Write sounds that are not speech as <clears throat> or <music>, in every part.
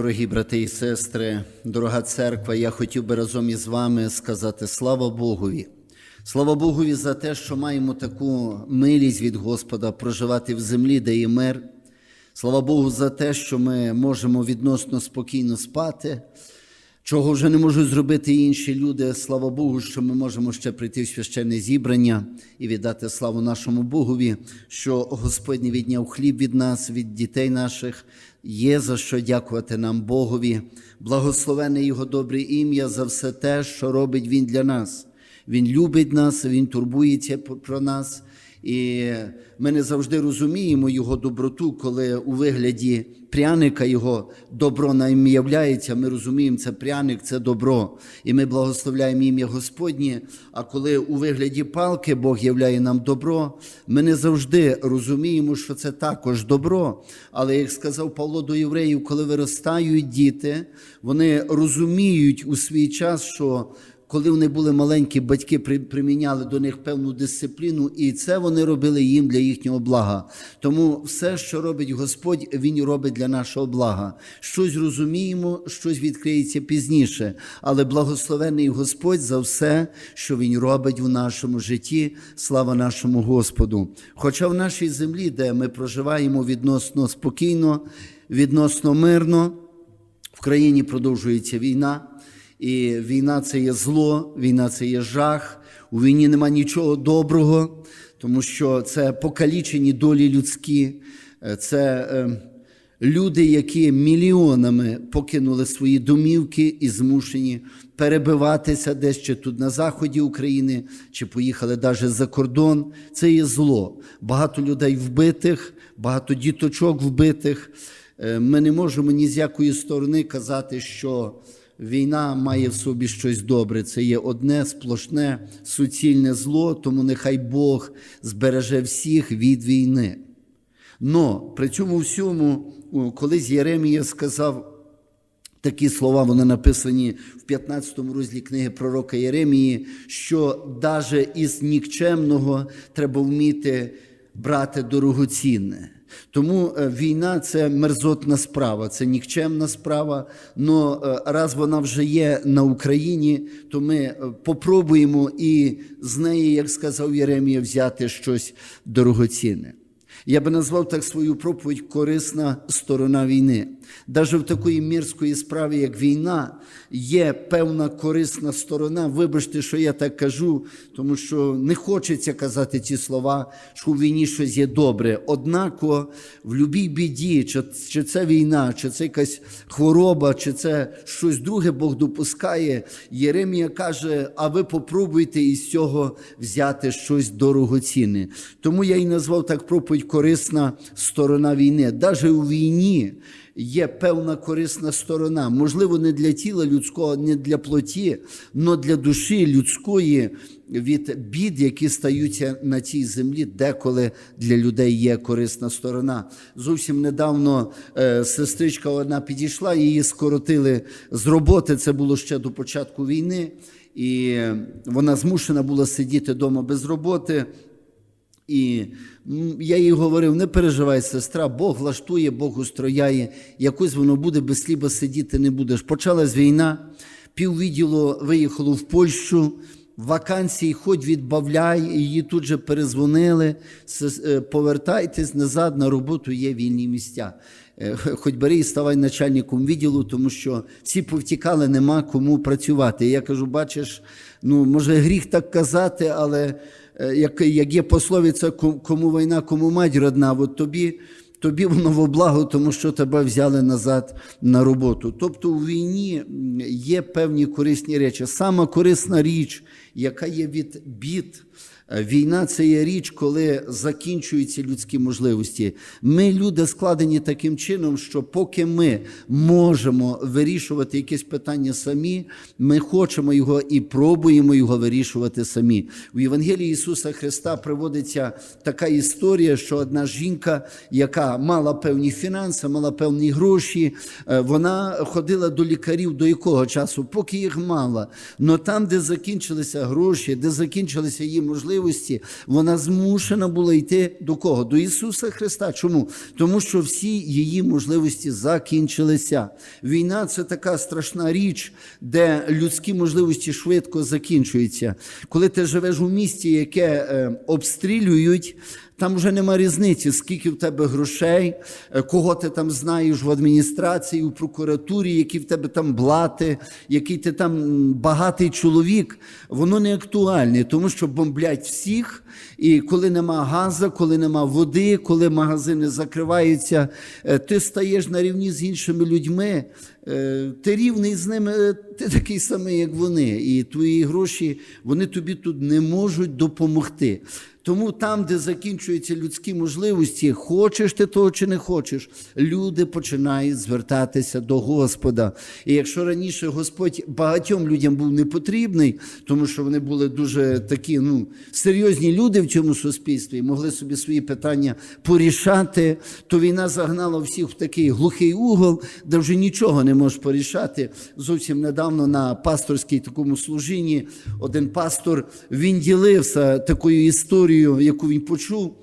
Дорогі брати і сестри, дорога церква, я хотів би разом із вами сказати слава Богові. Слава Богові за те, що маємо таку милість від Господа проживати в землі, де є мир. Слава Богу за те, що ми можемо відносно спокійно спати, чого вже не можуть зробити інші люди. Слава Богу, що ми можемо ще прийти в священне зібрання і віддати славу нашому Богові, що Господь не відняв хліб від нас, від дітей наших. Є за що дякувати нам Богові, благословене Його добре ім'я за все те, що робить Він для нас. Він любить нас, Він турбується про нас. І ми не завжди розуміємо його доброту, коли у вигляді пряника його добро нам являється. Ми розуміємо, це пряник, це добро. І ми благословляємо ім'я Господнє. А коли у вигляді палки Бог являє нам добро, ми не завжди розуміємо, що це також добро. Але як сказав Павло до євреїв, коли виростають діти, вони розуміють у свій час, що коли вони були маленькі, батьки приміняли до них певну дисципліну, і це вони робили їм для їхнього блага. Тому все, що робить Господь, Він робить для нашого блага. Щось розуміємо, щось відкриється пізніше, але благословений Господь за все, що Він робить в нашому житті. Слава нашому Господу. Хоча в нашій землі, де ми проживаємо відносно спокійно, відносно мирно, в країні продовжується війна. І війна це є зло, війна це є жах. У війні нема нічого доброго, тому що це покалічені долі людські, це е, люди, які мільйонами покинули свої домівки і змушені перебиватися десь чи тут на заході України, чи поїхали навіть за кордон. Це є зло. Багато людей вбитих, багато діточок вбитих. Е, ми не можемо ні з якої сторони казати, що. Війна має в собі щось добре. Це є одне сплошне суцільне зло, тому нехай Бог збереже всіх від війни. Но при цьому всьому, колись Єремія сказав такі слова, вони написані в 15 розділі книги пророка Єремії, що навіть із нікчемного треба вміти брати дорогоцінне. Тому війна це мерзотна справа, це нікчемна справа. але раз вона вже є на Україні, то ми попробуємо і з неї, як сказав Єремія, взяти щось дорогоцінне. Я би назвав так свою проповідь корисна сторона війни. Навіть в такої мірської справі, як війна, є певна корисна сторона. Вибачте, що я так кажу, тому що не хочеться казати ці слова, що у війні щось є добре. Однако в будь-якій біді, чи, чи це війна, чи це якась хвороба, чи це щось друге Бог допускає. Єремія каже: а ви попробуйте із цього взяти щось дорогоцінне. Тому я і назвав так проповідь корисна сторона війни. Навіть у війні є певна корисна сторона. Можливо, не для тіла людського, не для плоті, але для душі людської від бід, які стаються на цій землі, деколи для людей є корисна сторона. Зовсім недавно е, сестричка одна підійшла, її скоротили з роботи. Це було ще до початку війни, і вона змушена була сидіти вдома без роботи. І я їй говорив: не переживай, сестра, Бог влаштує, Бог устрояє, якось воно буде без сліба сидіти не будеш. Почалась війна, піввідділу виїхало в Польщу, вакансії хоч відбавляй, її тут же перезвонили. Повертайтесь назад на роботу, є вільні місця. Хоч бери і ставай начальником відділу, тому що всі повтікали, нема кому працювати. Я кажу: бачиш, ну може гріх так казати, але як як є пословиця, кому війна, кому мать родна, от тобі тобі воно во благо, тому що тебе взяли назад на роботу. Тобто у війні є певні корисні речі. Сама корисна річ, яка є від бід. Війна це є річ, коли закінчуються людські можливості. Ми, люди, складені таким чином, що поки ми можемо вирішувати якесь питання самі, ми хочемо його і пробуємо його вирішувати самі. У Євангелії Ісуса Христа приводиться така історія, що одна жінка, яка мала певні фінанси, мала певні гроші, е, вона ходила до лікарів до якого часу, поки їх мала. Но там, де закінчилися гроші, де закінчилися її можливості, вона змушена була йти до кого? До Ісуса Христа. Чому? Тому що всі її можливості закінчилися. Війна це така страшна річ, де людські можливості швидко закінчуються. Коли ти живеш у місті, яке е, обстрілюють. Там вже нема різниці, скільки в тебе грошей, е, кого ти там знаєш в адміністрації, у прокуратурі, які в тебе там блати, який ти там багатий чоловік, воно не актуальне, тому що бомблять всіх. І коли нема газу, коли нема води, коли магазини закриваються, е, ти стаєш на рівні з іншими людьми. е, Ти рівний з ними, ти такий самий, як вони. І твої гроші вони тобі тут не можуть допомогти. Тому там, де закінчуються людські можливості, хочеш ти того чи не хочеш, люди починають звертатися до Господа. І якщо раніше Господь багатьом людям був не потрібний, тому що вони були дуже такі ну, серйозні люди в цьому суспільстві і могли собі свої питання порішати, то війна загнала всіх в такий глухий угол, де вже нічого не можеш порішати. Зовсім недавно на пасторській такому служінні один пастор він ділився такою історією, яку він почув,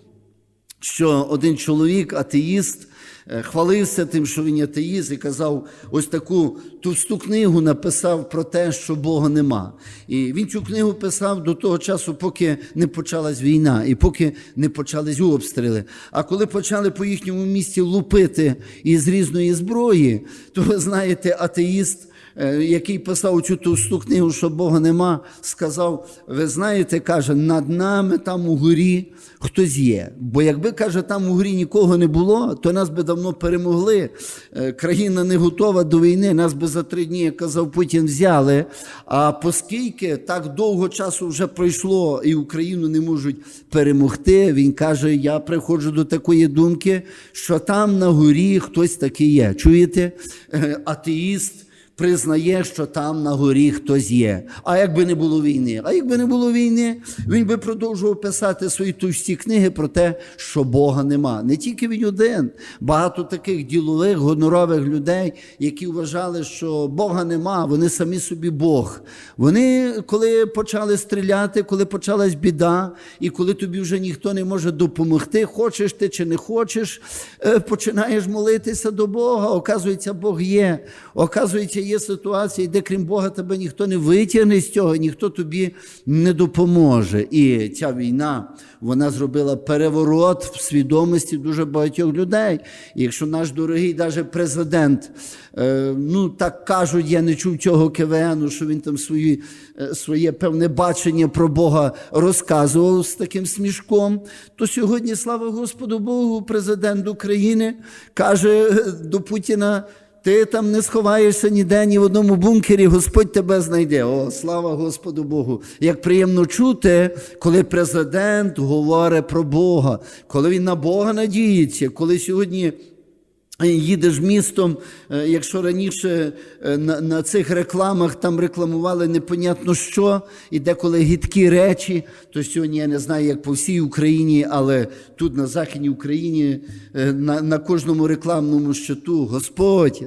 що один чоловік, атеїст, е, хвалився тим, що він атеїст, і казав, ось таку товсту книгу написав про те, що Бога нема. І він цю книгу писав до того часу, поки не почалась війна, і поки не почались обстріли. А коли почали по їхньому місті лупити із різної зброї, то ви знаєте, атеїст. Е, Який писав цю товсту книгу, що Бога нема, сказав: ви знаєте, каже, над нами там у горі хтось є. Бо якби каже, там у горі нікого не було, то нас би давно перемогли. Е, Країна не готова до війни, нас би за три дні, як казав Путін, взяли. А оскільки так довго часу вже пройшло і Україну не можуть перемогти, він каже: я приходжу до такої думки, що там на горі хтось такий є. Чуєте? Е, Атеїст признає, що там на горі хтось є. А якби не було війни? А якби не було війни, він би продовжував писати свої товсті книги про те, що Бога нема. Не тільки він один, багато таких ділових, гонорових людей, які вважали, що Бога нема, вони самі собі Бог. Вони, коли почали стріляти, коли почалась біда, і коли тобі вже ніхто не може допомогти, хочеш ти чи не хочеш, е, починаєш молитися до Бога. Оказується, Бог є. Оказується, є ситуації, де крім Бога тебе ніхто не витягне з цього, ніхто тобі не допоможе. І ця війна вона зробила переворот в свідомості дуже багатьох людей. І якщо наш дорогий даже президент, е, ну так кажуть, я не чув цього КВНу, що він там свої, е, своє певне бачення про Бога розказував з таким смішком, то сьогодні, слава Господу Богу, президент України каже до Путіна. Ти там не сховаєшся ніде, ні в одному бункері, Господь тебе знайде. О, слава Господу Богу! Як приємно чути, коли президент говорить про Бога, коли він на Бога надіється, коли сьогодні. Їдеш містом, е, якщо раніше е, на, на цих рекламах там рекламували непонятно що, і деколи гідкі речі, то сьогодні я не знаю, як по всій Україні, але тут на Західній Україні е, на, на кожному рекламному щиту Господь,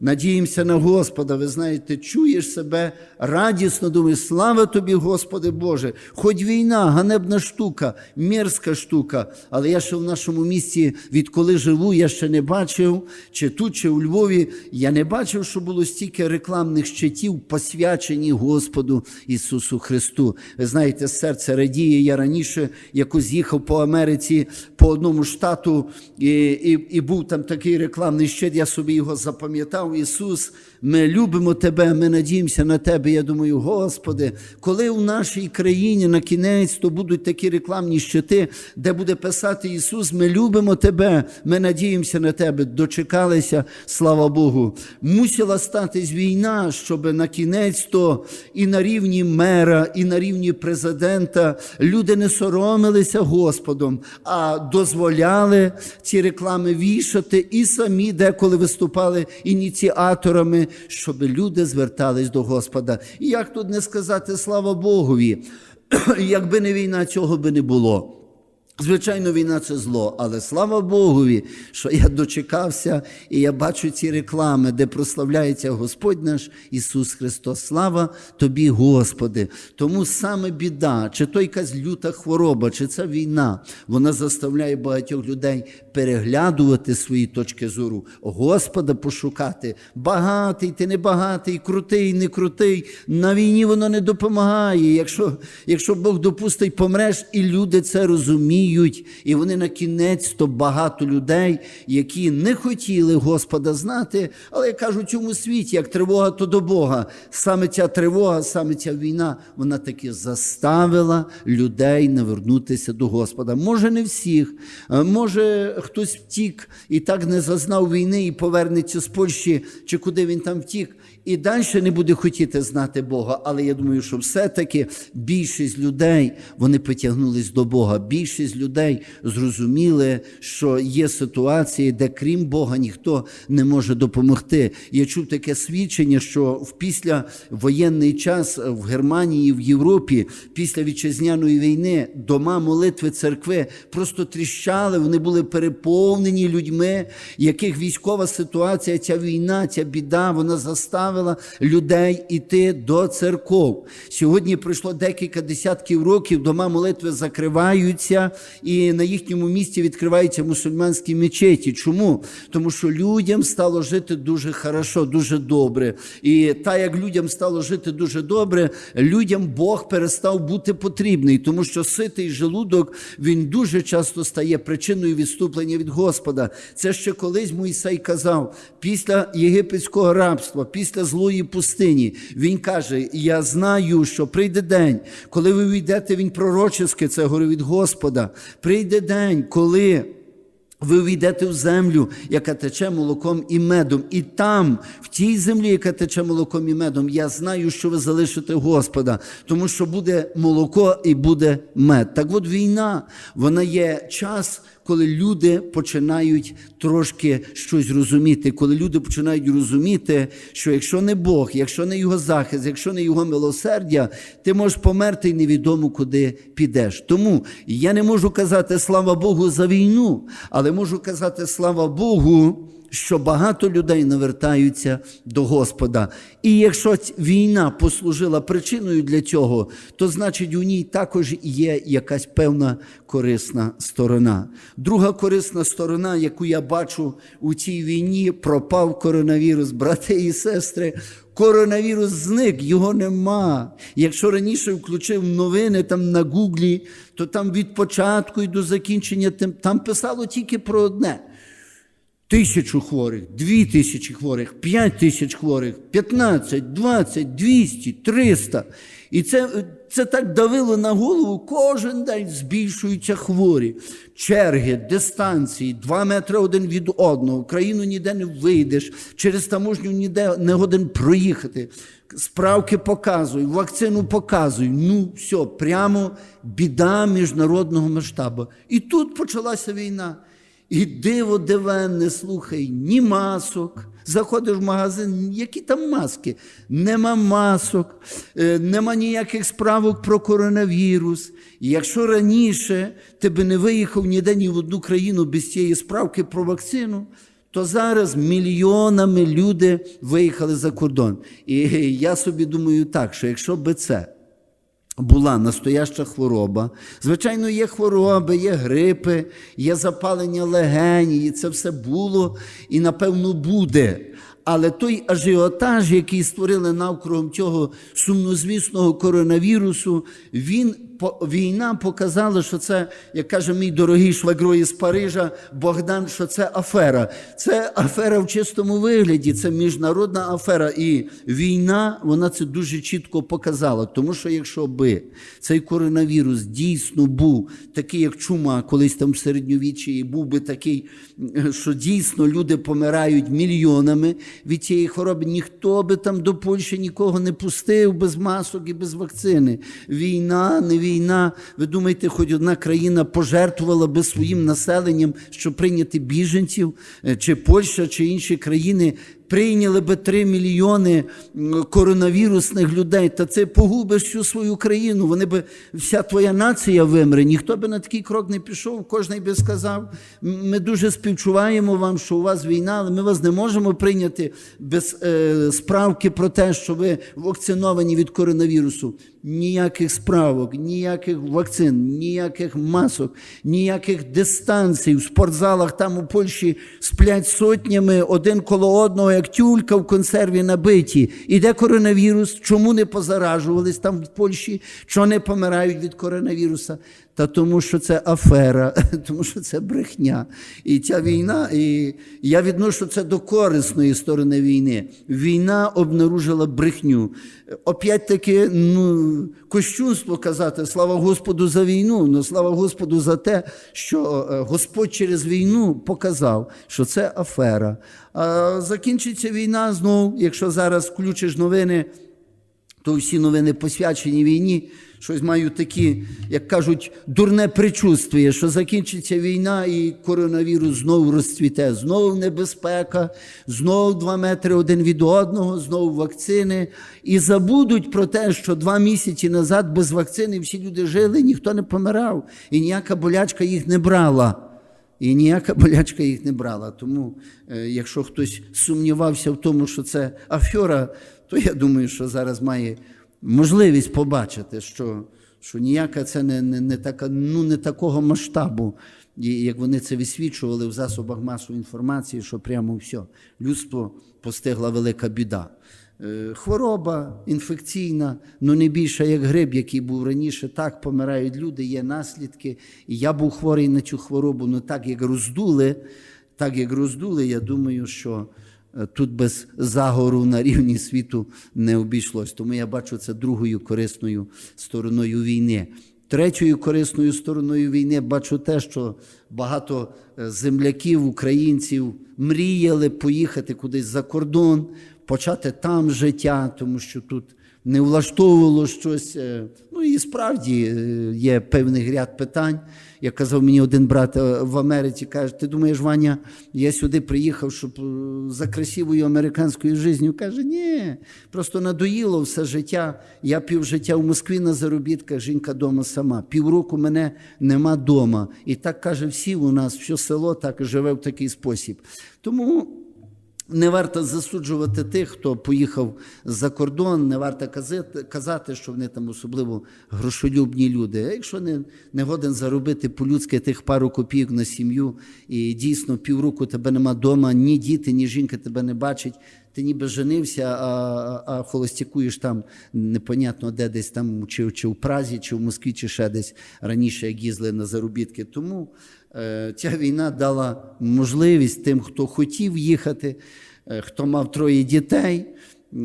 надіємося на Господа. Ви знаєте, чуєш себе радісно, думаєш, слава тобі, Господи Боже, хоч війна, ганебна штука, мерзка штука, але я ще в нашому місті, відколи живу, я ще не бачив, чи тут, чи у Львові, я не бачив, що було стільки рекламних щитів, посвячені Господу Ісусу Христу. Ви знаєте, серце радіє. Я раніше якось їхав по Америці по одному штату, і, і, і був там такий рекламний щит, я собі його запам'ятав. Ісус, ми любимо Тебе, ми надіємося на Тебе. Я думаю, Господи, коли в нашій країні на кінець то будуть такі рекламні щити, де буде писати Ісус, ми любимо Тебе, ми надіємося на Тебе. Дочекалися, слава Богу. Мусила статись війна, щоб на кінець то і на рівні мера, і на рівні президента люди не соромилися Господом, а дозволяли ці реклами вішати і самі деколи виступали ініціаторами, щоб люди звертались до Господа. І як тут не сказати слава Богові, <clears throat> якби не війна, цього би не було. Звичайно, війна це зло, але слава Богові, що я дочекався і я бачу ці реклами, де прославляється Господь наш Ісус Христос. Слава тобі, Господи. Тому саме біда, чи то якась люта хвороба, чи це війна, вона заставляє багатьох людей переглядувати свої точки зору, Господа пошукати. Багатий, ти не багатий, крутий, не крутий. На війні воно не допомагає. Якщо, якщо Бог допустить, помреш, і люди це розуміють, і вони на кінець то багато людей, які не хотіли Господа знати, але я кажу, в цьому світі, як тривога, то до Бога. Саме ця тривога, саме ця війна, вона таки заставила людей навернутися до Господа. Може, не всіх, е, може хтось втік і так не зазнав війни і повернеться з Польщі, чи куди він там втік, і далі не буде хотіти знати Бога. Але я думаю, що все-таки більшість людей вони потягнулись до Бога. Більшість людей зрозуміли, що є ситуації, де крім Бога ніхто не може допомогти. Я чув таке свідчення, що в післявоєнний час в Германії, в Європі, після вітчизняної війни, дома молитви церкви просто тріщали, вони були переповнені людьми, яких військова ситуація, ця війна, ця біда, вона заставила людей іти до церков. Сьогодні пройшло декілька десятків років, дома молитви закриваються, і на їхньому місці відкриваються мусульманські мечеті. Чому? Тому що людям стало жити дуже хорошо, дуже добре. І так як людям стало жити дуже добре, людям Бог перестав бути потрібний, тому що ситий желудок він дуже часто стає причиною відступлення від Господа. Це ще колись Мойсей казав після єгипетського рабства, після злої пустині. Він каже: Я знаю, що прийде день, коли ви війдете, він пророчески, це говорю від Господа. Прийде день, коли. Ви війдете в землю, яка тече молоком і медом, і там, в тій землі, яка тече молоком і медом, я знаю, що ви залишите Господа, тому що буде молоко і буде мед. Так от війна, вона є час, коли люди починають трошки щось розуміти, коли люди починають розуміти, що якщо не Бог, якщо не його захист, якщо не його милосердя, ти можеш померти і невідомо куди підеш. Тому я не можу казати слава Богу за війну, але можу казати слава Богу. Що багато людей навертаються до Господа. І якщо війна послужила причиною для цього, то значить у ній також є якась певна корисна сторона. Друга корисна сторона, яку я бачу у цій війні, пропав коронавірус, брати і сестри. Коронавірус зник, його нема. Якщо раніше включив новини там на Гуглі, то там від початку і до закінчення там- писало тільки про одне. Тисячу хворих, дві тисячі хворих, п'ять тисяч хворих, 15, 20, 200, 300. І це, це так давило на голову, кожен день збільшуються хворі. Черги, дистанції, два метри один від одного. Країну ніде не вийдеш, через таможню ніде не годен проїхати. Справки показуй, вакцину показуй. Ну, все, прямо біда міжнародного масштабу. І тут почалася війна. І диво дивенне, слухай, ні масок. Заходиш в магазин, які там маски? Нема масок, е, нема ніяких справок про коронавірус. І якщо раніше ти би не виїхав ніде ні в одну країну без цієї справки про вакцину, то зараз мільйонами люди виїхали за кордон. І я собі думаю так, що якщо би це була настояща хвороба. Звичайно, є хвороби, є грипи, є запалення легень, і це все було і, напевно, буде. Але той ажіотаж, який створили навкругом цього сумнозвісного коронавірусу, він війна показала, що це, як каже мій дорогий швагро із Парижа Богдан, що це афера. Це афера в чистому вигляді, це міжнародна афера. І війна вона це дуже чітко показала. Тому що якщо би цей коронавірус дійсно був такий, як чума, колись там в середньовіччі, і був би такий, що дійсно люди помирають мільйонами від цієї хвороби, ніхто би там до Польщі нікого не пустив без масок і без вакцини. Війна, не війна. Ви думаєте, хоч одна країна пожертвувала би своїм населенням, щоб прийняти біженців, Е, чи Польща, чи інші країни прийняли би 3 мільйони коронавірусних людей, та це погубиш всю свою країну. Вони би вся твоя нація вимре. Ніхто би на такий крок не пішов, кожен би сказав. Ми дуже співчуваємо вам, що у вас війна, але ми вас не можемо прийняти без е, справки про те, що ви вакциновані від коронавірусу. Ніяких справок, ніяких вакцин, ніяких масок, ніяких дистанцій. В спортзалах там у Польщі сплять сотнями один коло одного, тюлька в консерві набиті. Іде коронавірус. Чому не позаражувались там в Польщі? Чого не помирають від коронавіруса? Та тому, що це афера, <laughs> тому що це брехня. І ця війна, і я відношу це до корисної сторони війни. Війна обнаружила брехню. Опять-таки, ну, кощунство казати, слава Господу за війну, ну слава Господу за те, що е, Господь через війну показав, що це афера. А закінчиться війна знову, якщо зараз включиш новини то всі новини посвячені війні. Щось маю такі, як кажуть, дурне причувствує, що закінчиться війна і коронавірус знову розцвіте. Знову небезпека, знову два метри один від одного, знову вакцини. І забудуть про те, що два місяці назад без вакцини всі люди жили, ніхто не помирав, і ніяка болячка їх не брала. І ніяка болячка їх не брала. Тому, е, якщо хтось сумнівався в тому, що це афьора, то я думаю, що зараз має можливість побачити, що, що ніяка це не, не, не, така, ну, не такого масштабу, як вони це висвічували в засобах масової інформації, що прямо все, людство постигла велика біда. Е, Хвороба інфекційна, ну не більше як грип, який був раніше. Так помирають люди, є наслідки. І я був хворий на цю хворобу, ну так як роздули, так як роздули, я думаю, що тут без загору на рівні світу не обійшлось. Тому я бачу це другою корисною стороною війни. Третьою корисною стороною війни бачу те, що багато е, земляків, українців мріяли поїхати кудись за кордон, почати там життя, тому що тут не влаштовувало щось. е, Ну і справді е, є певний ряд питань. Як казав мені один брат е, в Америці, каже: ти думаєш, Ваня, я сюди приїхав, щоб е, за красивою американською життю. Каже, ні, просто надоїло все життя. Я півжиття в Москві на заробітках, жінка вдома сама. Півроку мене нема вдома. І так каже, всі у нас, все село так живе в такий спосіб. Тому. Не варто засуджувати тих, хто поїхав за кордон, не варто казати, що вони там особливо грошолюбні люди. А якщо не, не годен заробити по-людськи тих пару копійок на сім'ю, і дійсно півроку тебе нема вдома, ні діти, ні жінка тебе не бачить, ти ніби женився, а, а холостякуєш там непонятно де десь там, чи, чи в Празі, чи в Москві, чи ще десь раніше, як їздили на заробітки. Тому ця війна дала можливість тим, хто хотів їхати, е, хто мав троє дітей.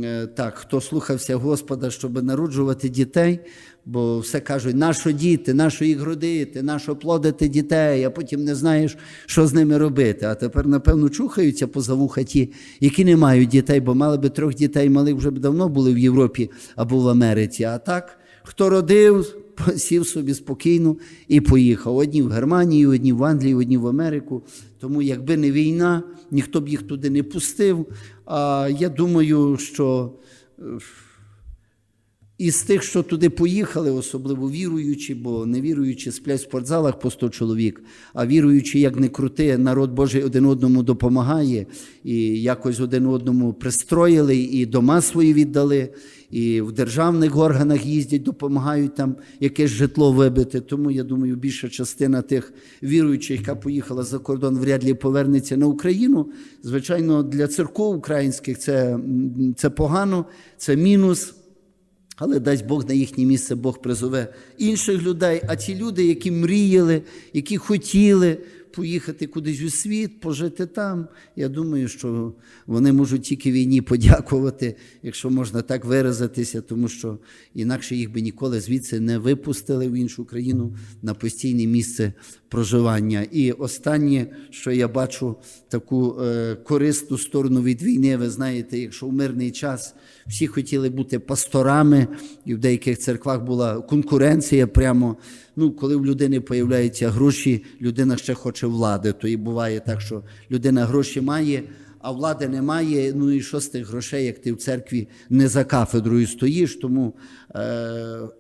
е, Так, хто слухався Господа, щоб народжувати дітей, бо все кажуть, нащо діти, нащо їх родити, нащо плодити дітей, а потім не знаєш, що з ними робити. А тепер, напевно, чухаються поза вуха ті, які не мають дітей, бо мали би трьох дітей, малих вже б давно були в Європі або в Америці. А так, хто родив, сів собі спокійно і поїхав. Одні в Германію, одні в Англію, одні в Америку. Тому, якби не війна, ніхто б їх туди не пустив. А я думаю, що е, із тих, що туди поїхали, особливо віруючі, бо невіруючі сплять в спортзалах по 100 чоловік, а віруючі, як не крути, народ Божий один одному допомагає, і якось один одному пристроїли, і дома свої віддали, і в державних органах їздять, допомагають там якесь житло вибити. Тому я думаю, більша частина тих віруючих, яка поїхала за кордон, вряд ли повернеться на Україну. Звичайно, для церков українських це, це погано, це мінус. Але дасть Бог на їхнє місце Бог призове інших людей. А ті люди, які мріяли, які хотіли поїхати кудись у світ, пожити там, я думаю, що вони можуть тільки війні подякувати, якщо можна так виразитися, тому що інакше їх би ніколи звідси не випустили в іншу країну на постійне місце проживання. І останнє, що я бачу таку е, корисну сторону від війни, ви знаєте, якщо в мирний час всі хотіли бути пасторами, і в деяких церквах була конкуренція прямо. Ну, коли в людини появляються гроші, людина ще хоче влади. То і буває так, що людина гроші має, а влади немає. Ну і що з тих грошей, як ти в церкві не за кафедрою стоїш, тому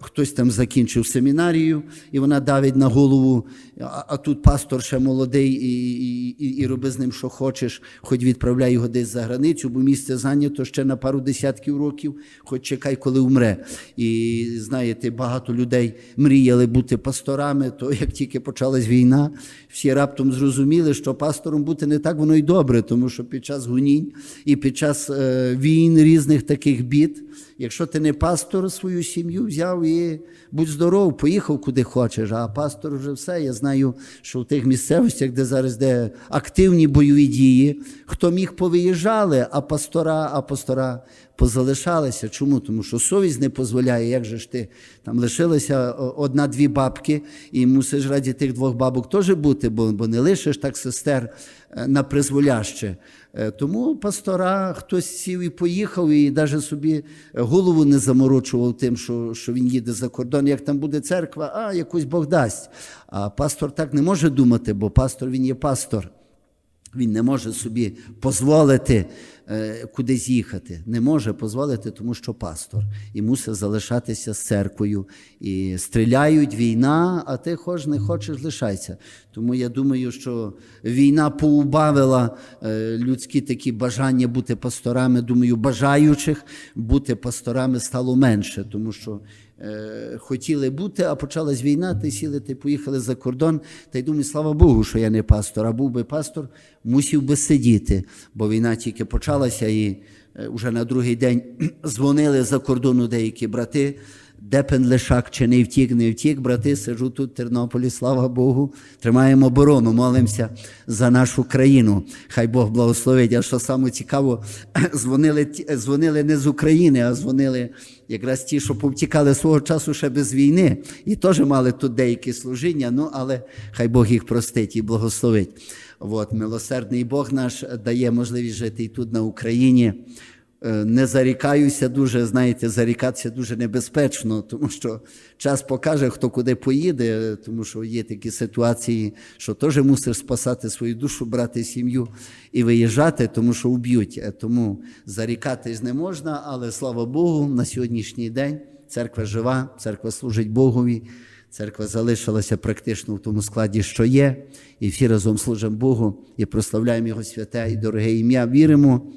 хтось там закінчив семінарію, і вона давить на голову, а, а тут пастор ще молодий, і, і, і, і роби з ним, що хочеш, хоч відправляй його десь за границю, бо місце зайнято ще на пару десятків років, хоч чекай, коли умре. І знаєте, багато людей мріяли бути пасторами, то як тільки почалась війна, всі раптом зрозуміли, що пастором бути не так воно й добре, тому що під час гунінь і під час е, війн різних таких бід, якщо ти не пастор, свою сім'ю взяв і будь здоров, поїхав куди хочеш. А пастор вже все. Я знаю, що в тих місцевостях, де зараз де активні бойові дії, хто міг повиїжджали, а пастора, а пастора позалишалися. Чому? Тому що совість не дозволяє, як же ж ти там лишилася одна-дві бабки, і мусиш раді тих двох бабок теж бути, бо, бо не лишиш так сестер е, на призволяще. Е, Тому пастора хтось сів і поїхав, і навіть собі голову не заморочував тим, що, що він їде за кордон. Як там буде церква, а якусь Бог дасть. А пастор так не може думати, бо пастор він є пастор. Він не може собі дозволити е, кудись їхати. Не може дозволити, тому що пастор і мусить залишатися з церквою. І стріляють війна, а ти хоч не хочеш, лишайся. Тому я думаю, що війна поубавила е, людські такі бажання бути пасторами. Думаю, бажаючих бути пасторами стало менше, тому що хотіли бути, а почалась війна, ти сіли, ти поїхали за кордон. Та й думаю, слава Богу, що я не пастор. А був би пастор, мусів би сидіти, бо війна тільки почалася, і е, вже на другий день <clears throat> дзвонили за кордону деякі брати. Де пен лишак чи не втік, не втік, брати, сиджу тут в Тернополі, слава Богу. Тримаємо оборону, молимося за нашу країну. Хай Бог благословить. А що саме цікаво, <clears throat> дзвонили, дзвонили не з України, а дзвонили якраз ті, що повтікали свого часу ще без війни. І теж мали тут деякі служіння, ну але хай Бог їх простить і благословить. От, милосердний Бог наш дає можливість жити і тут на Україні. Е, Не зарікаюся дуже, знаєте, зарікатися дуже небезпечно, тому що час покаже, хто куди поїде, тому що є такі ситуації, що теж мусиш спасати свою душу, брати сім'ю і виїжджати, тому що вб'ють. Е, Тому зарікатись не можна, але слава Богу, на сьогоднішній день церква жива, церква служить Богові. Церква залишилася практично в тому складі, що є, і всі разом служимо Богу і прославляємо Його святе і дороге ім'я. Віримо,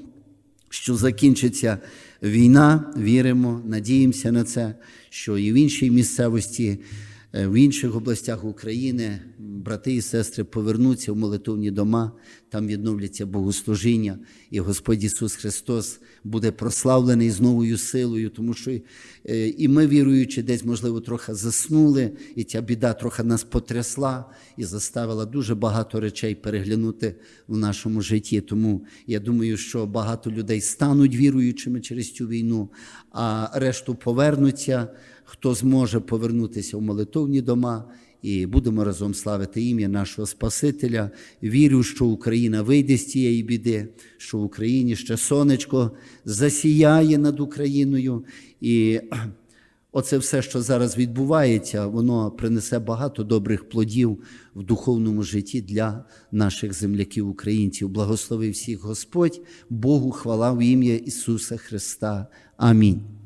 що закінчиться війна, віримо, надіємося на це, що і в іншій місцевості, в інших областях України брати і сестри повернуться в молитовні дома, там відновляться богослужіння, і Господь Ісус Христос буде прославлений з новою силою, тому що е, і ми, віруючи, десь, можливо, трохи заснули, і ця біда трохи нас потрясла і заставила дуже багато речей переглянути в нашому житті. Тому я думаю, що багато людей стануть віруючими через цю війну, а решту повернуться, хто зможе повернутися в молитовні дома. І будемо разом славити ім'я нашого Спасителя. Вірю, що Україна вийде з цієї біди, що в Україні ще сонечко засіяє над Україною. І <clears throat> оце все, що зараз відбувається, воно принесе багато добрих плодів в духовному житті для наших земляків, українців. Благослови всіх Господь, Богу хвала в ім'я Ісуса Христа. Амінь.